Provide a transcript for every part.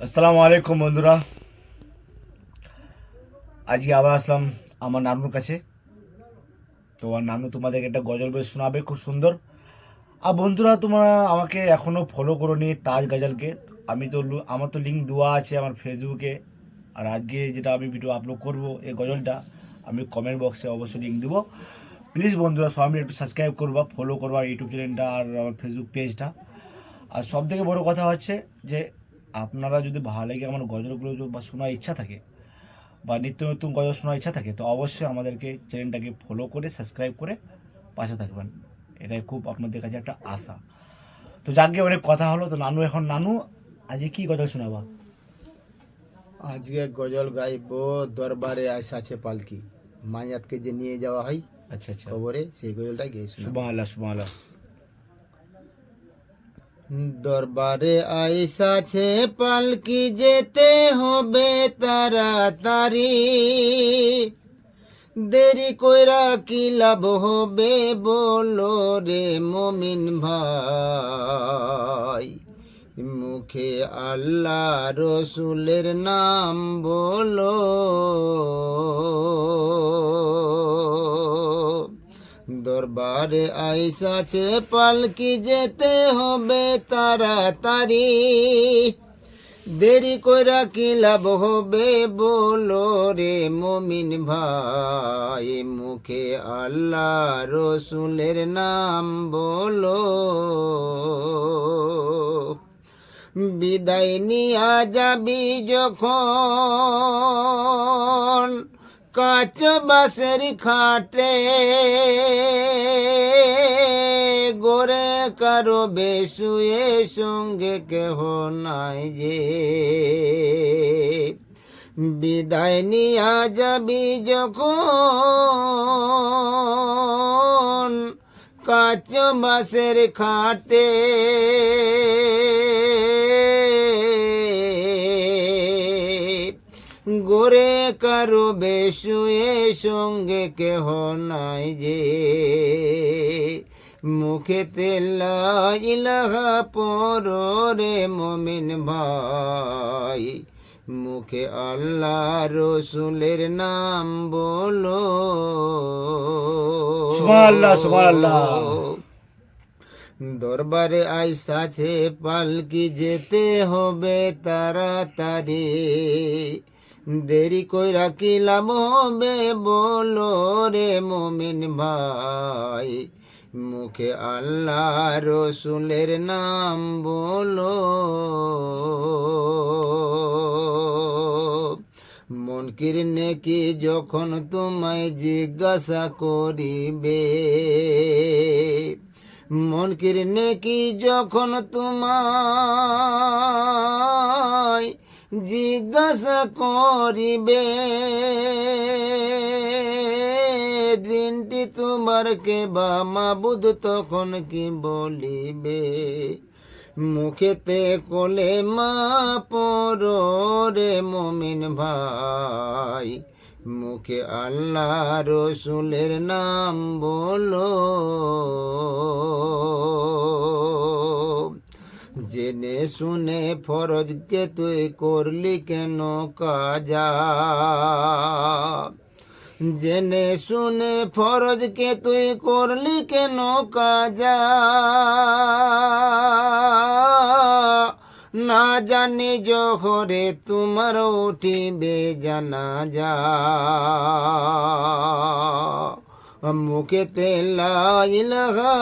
আসসালামু আলাইকুম, বন্ধুরা। আজকে আবার আসলাম আমার নানুর কাছে। তো আমার নানু তোমাদেরকে একটা গজল বলে শোনাবে, খুব সুন্দর। আর বন্ধুরা, তোমরা আমাকে এখনও ফলো করোনি তাজ গজলকে। আমি তো আমার তো লিঙ্ক দেওয়া আছে আমার ফেসবুকে আর আজকে যেটা আমি ভিডিও আপলোড করব এই গজলটা, আমি কমেন্ট বক্সে অবশ্যই লিঙ্ক দেবো। প্লিজ বন্ধুরা, সবাই একটু সাবস্ক্রাইব করবা ফলো করবা ইউটিউব চ্যানেলটা আর আমার ফেসবুক পেজটা আর সব থেকে বড় কথা হচ্ছে যে আপনারা যদি ভালো লাগে আমার গজলগুলো বা শোনার ইচ্ছা থাকে বা নিত্য নতুন গজল শোনার ইচ্ছা থাকে তো অবশ্যই আমাদেরকে চ্যানেলটাকে ফলো করে সাবস্ক্রাইব করে পাশে থাকবেন। এটাই খুব আপনাদের কাছে একটা আশা। তো যাকে অনেক কথা হলো তো নানু এখন নানু আজকে কি গজল শোনাবা? আজকে গজল গাইব দরবারে আছে পালকি। মায়াতকে যে নিয়ে যাওয়া হয় আচ্ছা আচ্ছা। খবরে সেই গজলটা গিয়ে শোনাবো। সুবাহ আল্লাহ সুবাহ আল্লাহ দরবারে আইসাছে পালকি যেতে হবে তাড়াতাড়ি। দেরি কইরা কি লাভ হবে বলো রে মমিন ভাই। মুখে আল্লাহ রসুলের নাম বলো। দরবারে আইসাছে পালকি যেতে হবে তাড়াতাড়ি। দেরি কইরা কি লাভ হবে বলো রে মমিন ভাই, মুখে আল্লাহ রসুলের নাম বলো। বিদায় নিয়া যাবি যখন কাচ বাসের খাটে গোরে কারও বেশুয়ে সঙ্গে কেহ নাই যে বিদায় নিয়া যাবি যখন কাচ বাসের খাটে গোরে কারও বেশুয়ে সঙ্গে কেহ নাই যে। মুখে তেলাহা পরে মমিন ভাই। মুখে আল্লাহ রসুলের নাম বলো। দরবারে আইসাছে পালকি যেতে হবে তাড়াতাড়ি। দেরি কই লাভ হবে বলো রে মমিন ভাই। মুখে আল্লাহ রসুলের নাম বলো। মন কিরনে কি যখন তোমায় জিজ্ঞাসা করিবে? মন কিরনে কি যখন তোমায় জিজ্ঞাসা করিবে, দিনটি তোমার কে বা মাবুদ তখন কি বলিবে? মুখেতে কোলে মা পর রে মমিন ভাই, মুখে আল্লাহ রসুলের নাম বলো। শুনে ফরজকে তুই করলি কেন কাজা? জেনে শুনে ফরজকে তুই করলি কেন কাজা? না জানি জহরে তোমার উঠিবে জানা যা মুখে তেলাইলহা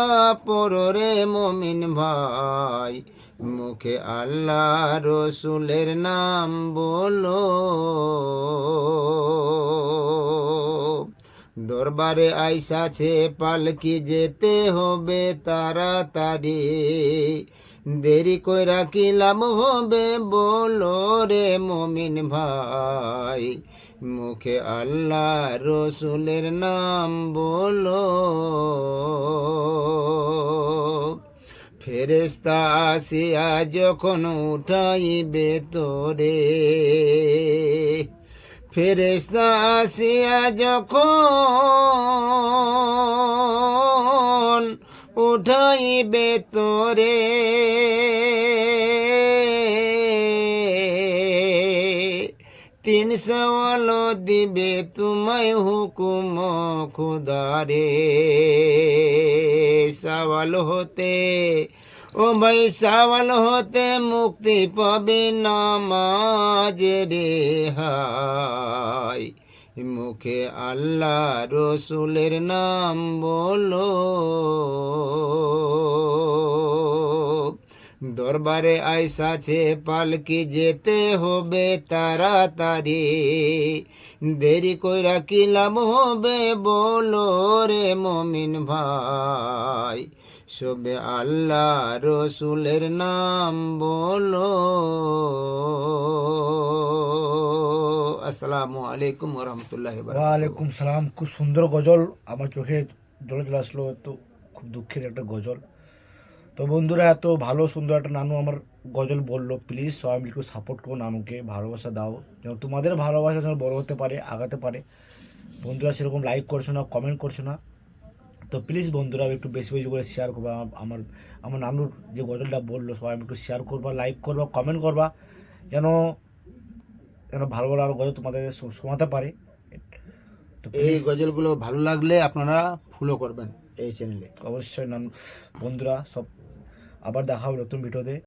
পরে মমিন ভাই। মুখে আল্লাহ রসুলের নাম বলো। দরবারে আইসাছে পালকি যেতে হবে তাড়াতাড়ি। দেরি কইরা কি লাভ হবে বলো রে মমিন ভাই। মুখে আল্লাহ রসুলের নাম বলো। ফেরেস্তা আসিয়া যখন উঠাইবে তোরে। ফেরেস্তা আসিয়া যখন উঠাইবে তোরে। দিবে তোমায় হুকুম, খুদারে। সওয়াল হতে, ও ভাই সওয়াল হতে মুক্তি পাবে নামাজ রে হাই। মুখে আল্লাহ রসুলের নাম বলো। দরবারে আইসাছে পালকি যেতে হবে তাড়াতাড়ি। দেরি কইরা কিলাম হবে বলো রে মমিন ভাই। সবে আল্লাহ রসুলের নাম বলো। আসসালামু আলাইকুম রহমতুল্লাহ ওয়ালাইকুম সালাম। খুব সুন্দর গজল। আমার চোখে জলে চলে আসলো তো খুব দুঃখের একটা গজল। তো বন্ধুরা এত ভালো সুন্দর একটা নানু আমার গজল বলল। প্লিজ সবাই মিলে একটু সাপোর্ট করো নানুকে ভালোবাসা দাও। যেন তোমাদের ভালোবাসা যেন বড় হতে পারে আগাতে পারে। বন্ধুরা সেরকম লাইক করছ না কমেন্ট করছ না। তো প্লিজ বন্ধুরা একটু বেশি বেশি করে শেয়ার করবা। আমার- আমার নানুর যে গজলটা বলল সবাই একটু শেয়ার করবা লাইক করবা কমেন্ট করবা। যেন যেন ভালো ভালো আরও গজল তোমাদের শোনাতে পারে। তো এই গজলগুলো ভালো লাগলে আপনারা ফলো করবেন এই চ্যানেলে অবশ্যই নানু। বন্ধুরা সব আবার দেখা হবে নতুন ভিডিওতে